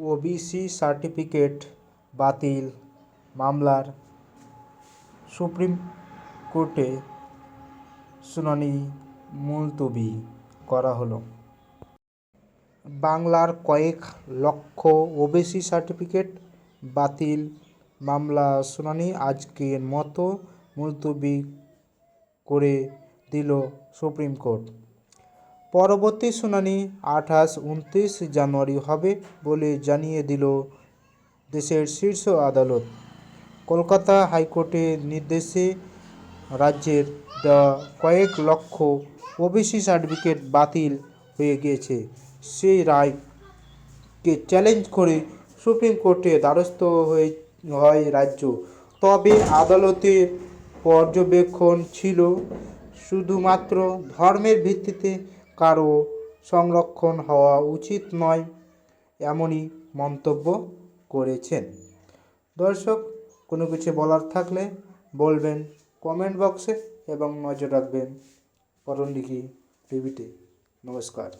OBC certificate বাতিল মামলার supreme কোর্টে শুনানি মুলতবি করা হলো। বাংলার কয়েক লক্ষ ওবিসি সার্টিফিকেট বাতিল মামলা শুনানি আজকের মতো মুলতবি করে দিল সুপ্রিম কোর্ট। পরবর্তী শুনানি আঠাশ উনত্রিশ জানুয়ারি হবে বলে জানিয়ে দিল দেশের শীর্ষ আদালত। কলকাতা হাইকোর্টের নির্দেশে রাজ্যের দেওয়া কয়েক লক্ষ ওবিসি সার্টিফিকেট বাতিল হয়ে গিয়েছে। সেই রায়কে চ্যালেঞ্জ করে সুপ্রিম কোর্টে দ্বারস্থ হয়ে, হয় রাজ্য। তবে আদালতের পর্যবেক্ষণ ছিল শুধুমাত্র ধর্মের ভিত্তিতে কারও সংরক্ষণ হওয়া উচিত নয়, এমনই মন্তব্য করেছেন। দর্শক, কোনো কিছু বলার থাকলে বলবেন কমেন্ট বক্সে এবং নজর রাখবেন। পরনদিঘি টিভিতে। নমস্কার।